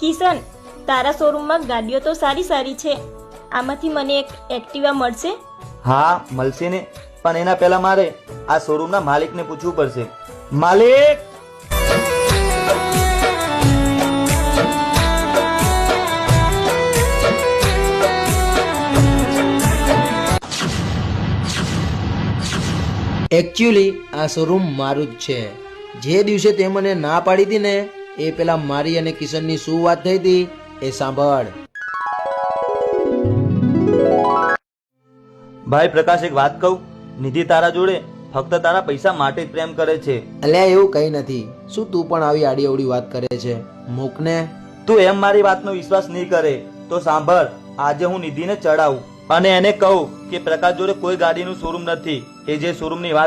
કિશન, તારા શોરૂમમાં ગાડીઓ તો સારી સારી છે. આમાંથી મને એક એક્ટિવા મળશે? હા, મળશે ને. પણ એના પહેલા મારે આ શોરૂમના માલિકને પૂછવું પડશે. માલિક! એકચ્યુઅલી આ શોરૂમ મારું જ છે. જે દિવસે તે મને ના પાડી હતી ને એ પેલા મારી અને કિશનની શું વાત થઈ હતી એ સાંભળ. ભાઈ પ્રકાશ એક વાત કહું? નિધિ તારા જોડે ફક્ત તારા પૈસા માટે જ પ્રેમ કરે છે. અલ્યા એવું કઈ નથી. શું તું પણ આવી આડી અવડી વાત કરે છે? મૂકને. તું એમ મારી વાતનો વિશ્વાસ નહીં કરે તો સાંભળ આજે હું નિધિને ચડાવું. અને એને કહું કે પ્રકાશ જોડે કોઈ ગાડીનું શોરૂમ નથી. એ જે શોરૂમની વાત